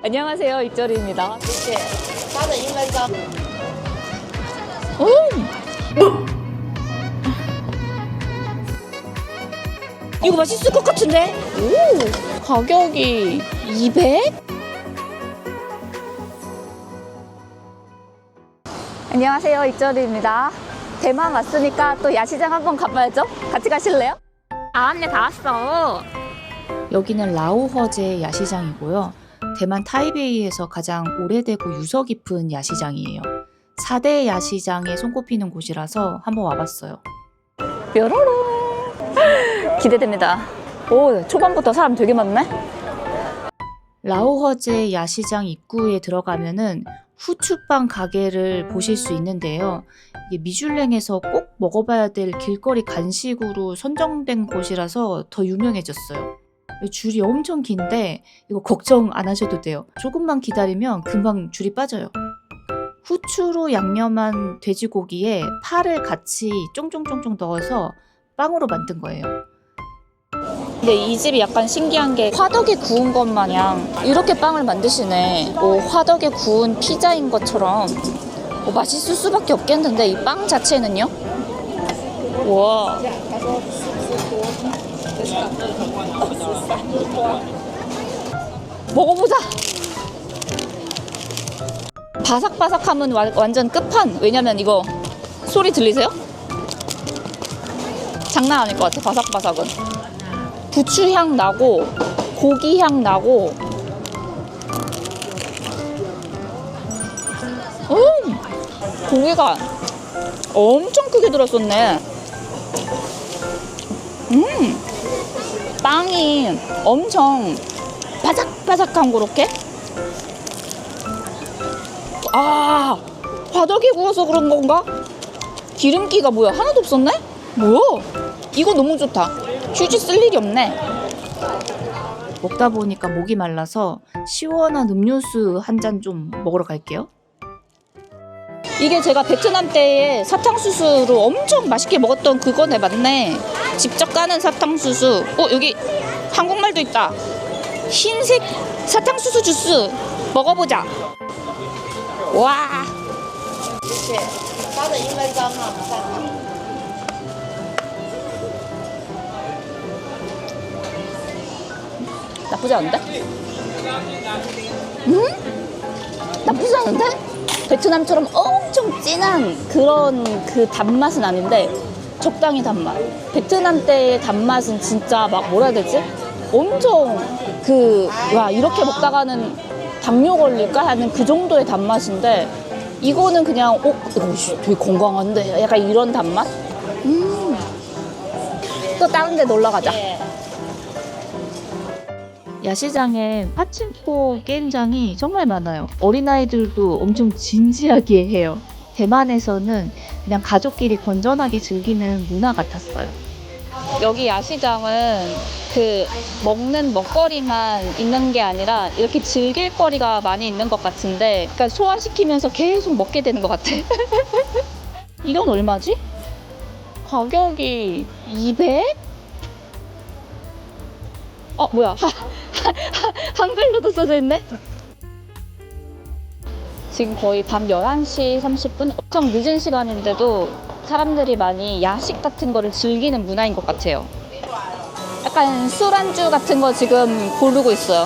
안녕하세요 입절입니다. 이렇게 빠져있면서 음! 뭐? 이거 맛있을 것 같은데? 오 가격이 200? 안녕하세요 입절입니다. 대만 왔으니까 또 야시장 한번 가봐야죠. 같이 가실래요? 아, 언니 다 왔어. 여기는 라오허제 야시장이고요. 대만 타이베이에서 가장 오래되고 유서 깊은 야시장이에요. 4대 야시장에 손꼽히는 곳이라서 한번 와봤어요. 뾰로로 기대됩니다. 오, 초반부터 사람 되게 많네? 라오허제 야시장 입구에 들어가면은 후추빵 가게를 보실 수 있는데요. 이게 미슐랭에서 꼭 먹어봐야 될 길거리 간식으로 선정된 곳이라서 더 유명해졌어요. 줄이 엄청 긴데 이거 걱정 안 하셔도 돼요. 조금만 기다리면 금방 줄이 빠져요. 후추로 양념한 돼지고기에 파를 같이 쫑쫑쫑쫑 넣어서 빵으로 만든 거예요. 근데 이 집이 약간 신기한 게 화덕에 구운 것 마냥 이렇게 빵을 만드시네. 오, 화덕에 구운 피자인 것처럼 오, 맛있을 수밖에 없겠는데 이 빵 자체는요? 와. 먹어보자. 바삭바삭함은 와- 완전 끝판. 왜냐면 이거 소리 들리세요? 장난 아닐 것 같아. 바삭바삭은. 부추 향 나고 고기 향 나고. 음, 고기가 엄청 크게 들었었네. 음, 빵이 엄청 바삭바삭한 그렇게. 아, 화덕에 구워서 그런 건가? 기름기가 뭐야? 하나도 없었네? 뭐야? 이거 너무 좋다. 휴지 쓸 일이 없네. 먹다 보니까 목이 말라서 시원한 음료수 한 잔 좀 먹으러 갈게요. 이게 제가 베트남 때에 사탕수수로 엄청 맛있게 먹었던 그거네 맞네. 직접 까는 사탕수수 어 여기 한국말도 있다 흰색 사탕수수 주스 먹어보자 와 나쁘지 않은데? 음? 나쁘지 않은데? 베트남처럼 엄청 진한 그런 그 단맛은 아닌데 적당히 단맛. 베트남 때의 단맛은 진짜 막 뭐라 해야 되지? 엄청 그, 와, 이렇게 먹다가는 당뇨 걸릴까? 하는 그 정도의 단맛인데 이거는 그냥, 어, 이거 씨, 되게 건강한데? 약간 이런 단맛? 음. 또 다른 데 놀러 가자. 야시장에 파친코 게임장이 정말 많아요. 어린아이들도 엄청 진지하게 해요. 대만에서는 그냥 가족끼리 건전하게 즐기는 문화 같았어요. 여기 야시장은 그 먹는 먹거리만 있는 게 아니라 이렇게 즐길 거리가 많이 있는 것 같은데 그러니까 소화시키면서 계속 먹게 되는 것 같아. 이건 얼마지? 가격이 200? 어 뭐야 한글로도 써져 있네. 지금 거의 밤 11시 30분? 엄청 늦은 시간인데도 사람들이 많이 야식 같은 거를 즐기는 문화인 것 같아요. 약간 술안주 같은 거 지금 고르고 있어요.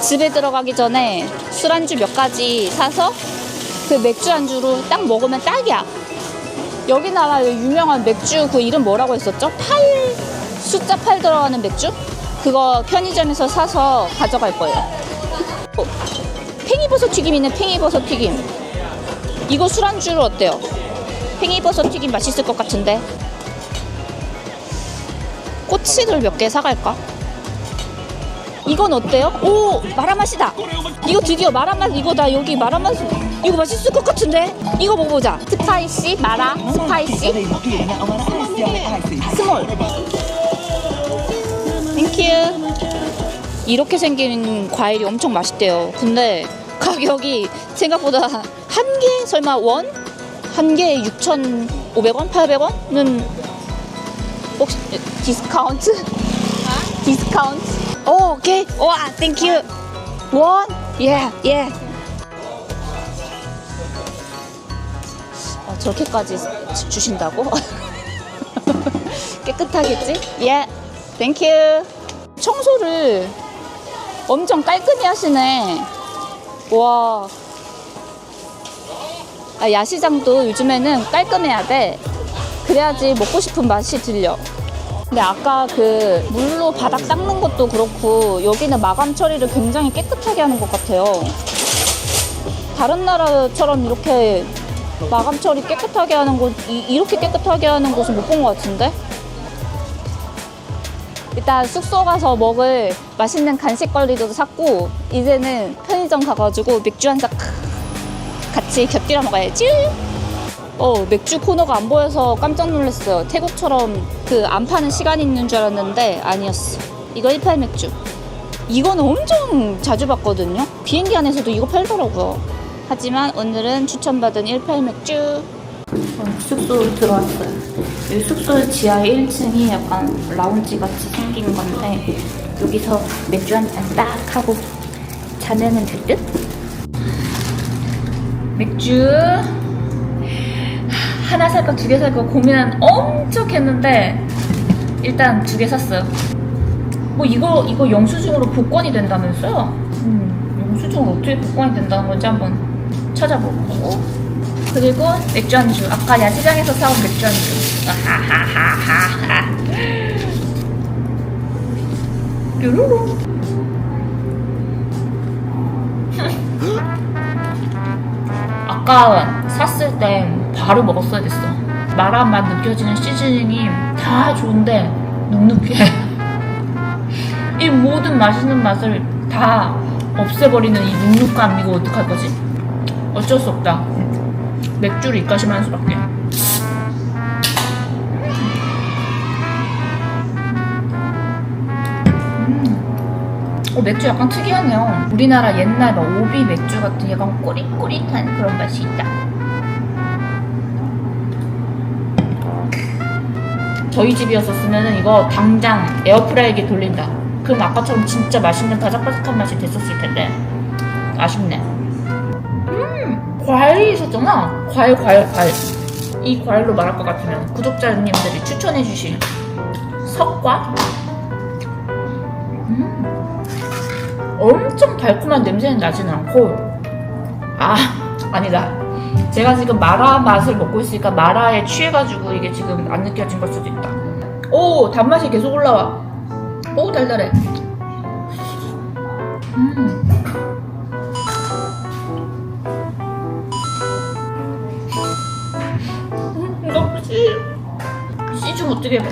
집에 들어가기 전에 술안주 몇 가지 사서 그 맥주 안주로 딱 먹으면 딱이야. 여기 나라 유명한 맥주 그 이름 뭐라고 했었죠? 8, 숫자 8 들어가는 맥주? 그거 편의점에서 사서 가져갈 거예요. 어, 팽이버섯 튀김이네, 팽이버섯 튀김. 이거 술안주로 어때요? 팽이버섯 튀김 맛있을 것 같은데. 꼬치들 몇개 사갈까? 이건 어때요? 오, 마라맛이다. 이거 드디어 마라맛 이거다. 여기 마라맛 이거 맛있을 것 같은데. 이거 먹어보자. 스파이시 마라 스파이시 스몰. 땡큐. 이렇게 생긴 과일이 엄청 맛있대요. 근데 가격이 생각보다 한 개 설마 원? 한 개에 6,500원, 800원은 혹시 디스카운트? 디스카운트? 오, 오케이. 와, 땡큐. 원? 예, 예. 어, 저렇게까지 주- 주신다고? 깨끗하겠지? 예, 땡큐. 청소를 엄청 깔끔히 하시네. 와. 아, 야시장도 요즘에는 깔끔해야 돼. 그래야지 먹고 싶은 맛이 들려. 근데 아까 그 물로 바닥 닦는 것도 그렇고 여기는 마감 처리를 굉장히 깨끗하게 하는 것 같아요. 다른 나라처럼 이렇게 마감 처리 깨끗하게 하는 곳, 이, 이렇게 깨끗하게 하는 곳은 못 본 것 같은데? 일단 숙소 가서 먹을 맛있는 간식거리도 샀고 이제는 편의점 가가지고 맥주 한 잔 같이 곁들여 먹어야지. 어 맥주 코너가 안 보여서 깜짝 놀랐어요. 태국처럼 그 안 파는 시간이 있는 줄 알았는데 아니었어. 이거 18 맥주. 이거는 엄청 자주 봤거든요. 비행기 안에서도 이거 팔더라고요. 하지만 오늘은 추천받은 18 맥주. 숙소 들어왔어요. 이 숙소 지하 1층이 약간 라운지 같이 생긴 건데 여기서 맥주 한 잔 딱 하고 자면은 될 듯? 맥주 하나 살까 두 개 살까 고민 엄청 했는데 일단 두 개 샀어요. 뭐 이거 이거 영수증으로 복권이 된다면서요? 음, 영수증으로 어떻게 복권이 된다는 건지 한번 찾아보고 그리고 맥주 안주. 아까 야시장에서 사온 맥주 안주. 뾰로로 아까 샀을 때 바로 먹었어야 됐어. 마라 맛 느껴지는 시즈닝이 다 좋은데 눅눅해. 이 모든 맛있는 맛을 다 없애버리는 이 눅눅함 이거 어떡할 거지? 어쩔 수 없다 맥주를 입가심 하는 수밖에. 음. 어, 맥주 약간 특이하네요. 우리나라 옛날 막 오비 맥주 같은 약간 꼬릿꼬릿한 그런 맛이 있다. 저희 집이었었으면 이거 당장 에어프라이기에 돌린다. 그럼 아까처럼 진짜 맛있는 바삭바삭한 맛이 됐었을 텐데. 아쉽네. 음 과일이 있었잖아 과일 과일 과일 이 과일로 말할 것 같으면 구독자님들이 추천해 주신 석과 음 엄청 달콤한 냄새는 나지는 않고 아 아니다 제가 지금 마라 맛을 먹고 있으니까 마라에 취해가지고 이게 지금 안 느껴진 걸 수도 있다. 오 단맛이 계속 올라와. 오 달달해. 음. 음, 어떻게 해?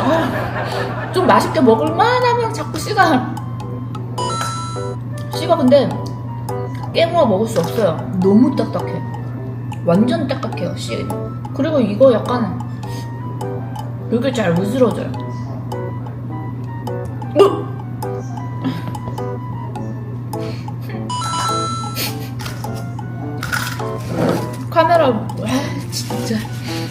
아, 좀 맛있게 먹을만 하면 자꾸 씨가 씨가 근데 깨물어 먹을 수 없어요. 너무 딱딱해. 완전 딱딱해요, 씨. 그리고 이거 약간 되게 잘 으스러져요. 으! 카메라, 와, 진짜.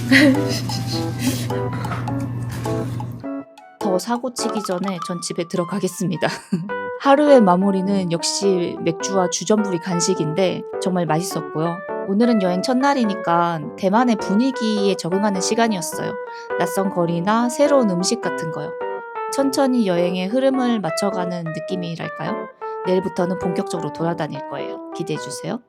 더 사고 치기 전에 전 집에 들어가겠습니다. 하루의 마무리는 역시 맥주와 주전부리 간식인데 정말 맛있었고요. 오늘은 여행 첫날이니까 대만의 분위기에 적응하는 시간이었어요. 낯선 거리나 새로운 음식 같은 거요. 천천히 여행의 흐름을 맞춰가는 느낌이랄까요? 내일부터는 본격적으로 돌아다닐 거예요. 기대해 주세요.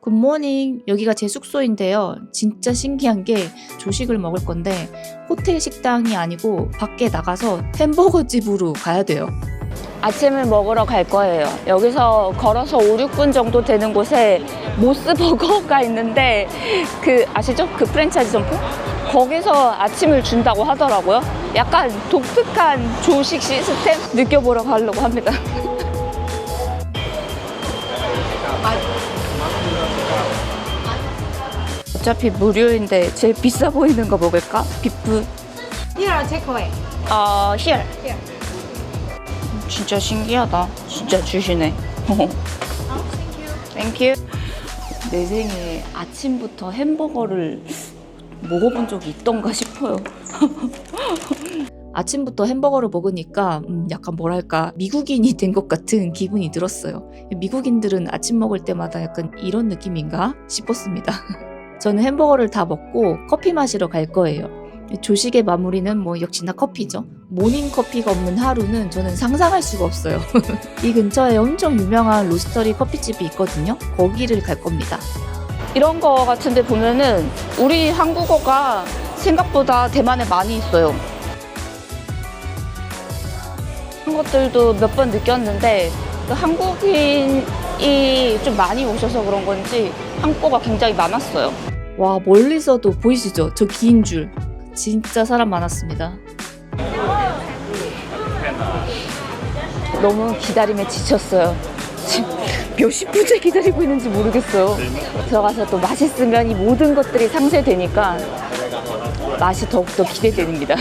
굿모닝. 여기가 제 숙소인데요. 진짜 신기한 게 조식을 먹을 건데 호텔 식당이 아니고 밖에 나가서 햄버거 집으로 가야 돼요. 아침을 먹으러 갈 거예요. 여기서 걸어서 5, 6분 정도 되는 곳에 모스버거가 있는데 그 아시죠? 그 프랜차이즈 점포? 거기서 아침을 준다고 하더라고요. 약간 독특한 조식 시스템 느껴보러 가려고 합니다. 어차피 무료인데 제일 비싸 보이는 거 먹을까? 비프. Here, takeaway. 아, here. Here. 진짜 신기하다. 진짜 주시네. 땡큐. 내 생에 아침부터 햄버거를 먹어본 적이 있던가 싶어요. 아침부터 햄버거를 먹으니까 음, 약간 뭐랄까 미국인이 된 것 같은 기분이 들었어요. 미국인들은 아침 먹을 때마다 약간 이런 느낌인가 싶었습니다. 저는 햄버거를 다 먹고 커피 마시러 갈 거예요. 조식의 마무리는 뭐 역시나 커피죠. 모닝 커피가 없는 하루는 저는 상상할 수가 없어요. 이 근처에 엄청 유명한 로스터리 커피집이 있거든요. 거기를 갈 겁니다. 이런 거 같은데 보면은 우리 한국어가 생각보다 대만에 많이 있어요. 그런 것들도 몇 번 느꼈는데 그 한국인이 좀 많이 오셔서 그런 건지 한국어가 굉장히 많았어요. 와 멀리서도 보이시죠? 저 긴 줄. 진짜 사람 많았습니다. 너무 기다림에 지쳤어요. 몇십 분째 기다리고 있는지 모르겠어요. 들어가서 또 맛있으면 이 모든 것들이 상쇄되니까 맛이 더욱더 기대됩니다.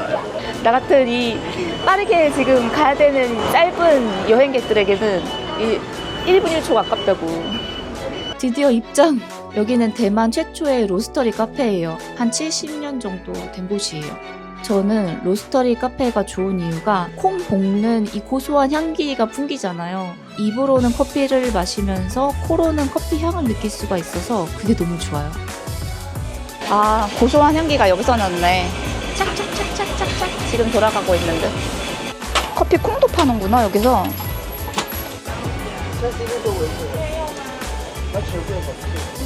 나 같은 이 빠르게 지금 가야 되는 이 짧은 여행객들에게는 이 1분 1초 아깝다고. 드디어 입장! 여기는 대만 최초의 로스터리 카페예요. 한 70년 정도 된 곳이에요. 저는 로스터리 카페가 좋은 이유가 콩 볶는 이 고소한 향기가 풍기잖아요. 입으로는 커피를 마시면서 코로는 커피 향을 느낄 수가 있어서 그게 너무 좋아요. 아, 고소한 향기가 여기서 났네. 짝짝짝짝짝짝 지금 돌아가고 있는데. 커피 콩도 파는구나, 여기서.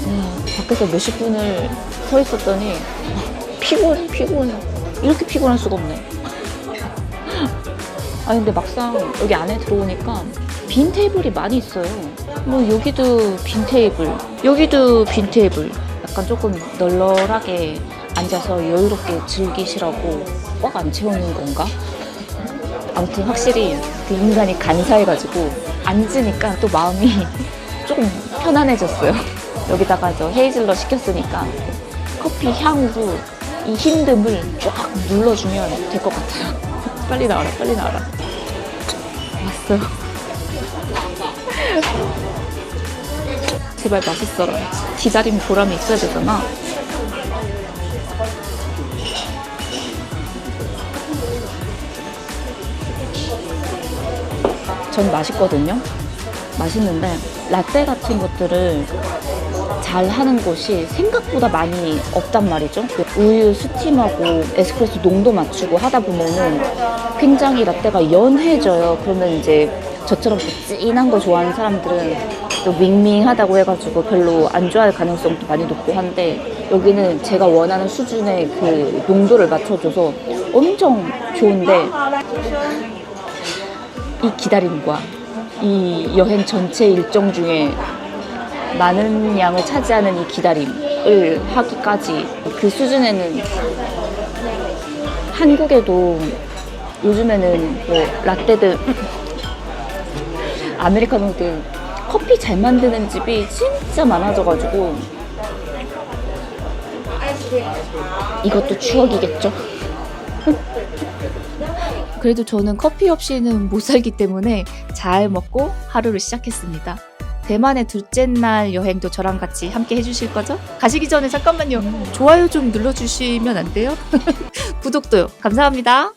음, 밖에서 몇십 분을 서 있었더니 피곤해, 피곤해. 이렇게 피곤할 수가 없네. 아, 근데 막상 여기 안에 들어오니까 빈 테이블이 많이 있어요. 뭐 여기도 빈 테이블, 여기도 빈 테이블. 약간 조금 널널하게 앉아서 여유롭게 즐기시라고 꽉 안 채우는 건가? 아무튼 확실히 그 인간이 간사해가지고 앉으니까 또 마음이 조금 편안해졌어요. 여기다가 저 헤이즐넛 시켰으니까 커피 향으로 이 힘듦을 쫙 눌러주면 될 것 같아요. 빨리 나와라, 빨리 나와라. 왔어요. 제발 맛있어라. 기다림 보람이 있어야 되잖아. 전 맛있거든요. 맛있는데 라떼 같은 것들을 잘 하는 곳이 생각보다 많이 없단 말이죠. 그 우유 스팀하고 에스프레소 농도 맞추고 하다 보면은 굉장히 라떼가 연해져요. 그러면 이제 저처럼 진한 거 좋아하는 사람들은 또 밍밍하다고 해가지고 별로 안 좋아할 가능성도 많이 높고 한데 여기는 제가 원하는 수준의 그 농도를 맞춰줘서 엄청 좋은데 이 기다림과 이 여행 전체 일정 중에 많은 양을 차지하는 이 기다림을 하기까지 그 수준에는 한국에도 요즘에는 뭐 라떼든 아메리카노든 커피 잘 만드는 집이 진짜 많아져가지고 이것도 추억이겠죠? 그래도 저는 커피 없이는 못 살기 때문에 잘 먹고 하루를 시작했습니다. 대만의 둘째 날 여행도 저랑 같이 함께 해주실 거죠? 가시기 전에 잠깐만요. 좋아요 좀 눌러주시면 안 돼요? 구독도요. 감사합니다.